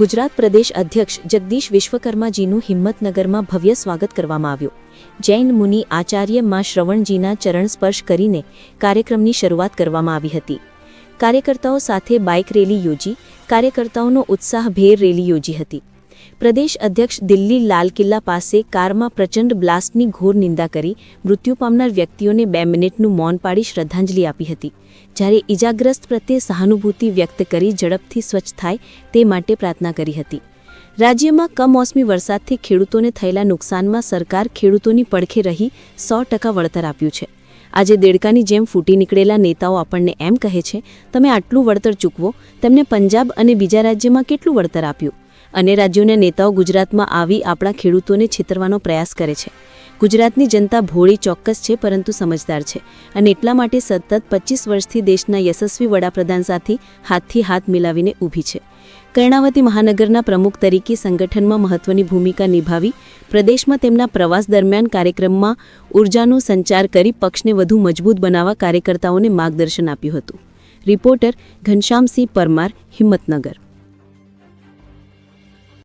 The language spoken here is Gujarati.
ગુજરાત પ્રદેશ અધ્યક્ષ જગદીશ વિશ્વકર્માજીનું હિંમતનગરમાં ભવ્ય સ્વાગત કરવામાં આવ્યું. જૈન મુનિ આચાર્યમાં શ્રવણજીના ચરણ સ્પર્શ કરીને કાર્યક્રમની શરૂઆત કરવામાં આવી હતી. કાર્યકર્તાઓ સાથે બાઇક રેલી યોજી, કાર્યકર્તાઓનો ઉત્સાહભેર રેલી યોજી હતી. પ્રદેશ અધ્યક્ષ દિલ્હી લાલ કિલ્લા પાસે કારમાં પ્રચંડ બ્લાસ્ટની ઘોર નિંદા કરી મૃત્યુ પામનાર વ્યક્તિઓને બે મિનિટનું મૌન પાડી શ્રદ્ધાંજલિ આપી હતી. જ્યારે ઇજાગ્રસ્ત પ્રત્યે સહાનુભૂતિ વ્યક્ત કરી ઝડપથી સ્વચ્છ થાય તે માટે પ્રાર્થના કરી હતી. રાજ્યમાં કમોસમી વરસાદથી ખેડૂતોને થયેલા નુકસાનમાં સરકાર ખેડૂતોની પડખે રહી સો ટકા વળતર આપ્યું છે. આજે દેડકાની જેમ ફૂટી નીકળેલા નેતાઓ આપણને એમ કહે છે, તમે આટલું વળતર ચૂકવો, તેમને પંજાબ અને બીજા રાજ્યમાં કેટલું વળતર આપ્યું? અને રાજ્યોના નેતાઓ ગુજરાતમાં આવી આપણા ખેડૂતોને છેતરવાનો પ્રયાસ કરે છે. ગુજરાતની જનતા ભોળી ચોક્કસ છે, પરંતુ સમજદાર છે અને એટલા માટે સતત પચીસ વર્ષથી દેશના યશસ્વી વડાપ્રધાન સાથે હાથથી હાથ મિલાવીને ઊભી છે. કર્ણાવતી મહાનગરના પ્રમુખ તરીકે સંગઠનમાં મહત્વની ભૂમિકા નિભાવી, પ્રદેશમાં તેમના પ્રવાસ દરમિયાન કાર્યક્રમમાં ઉર્જાનો સંચાર કરી પક્ષને વધુ મજબૂત બનાવવા કાર્યકર્તાઓને માર્ગદર્શન આપ્યું હતું. રિપોર્ટર ઘનશ્યામસિંહ પરમાર, હિંમતનગર.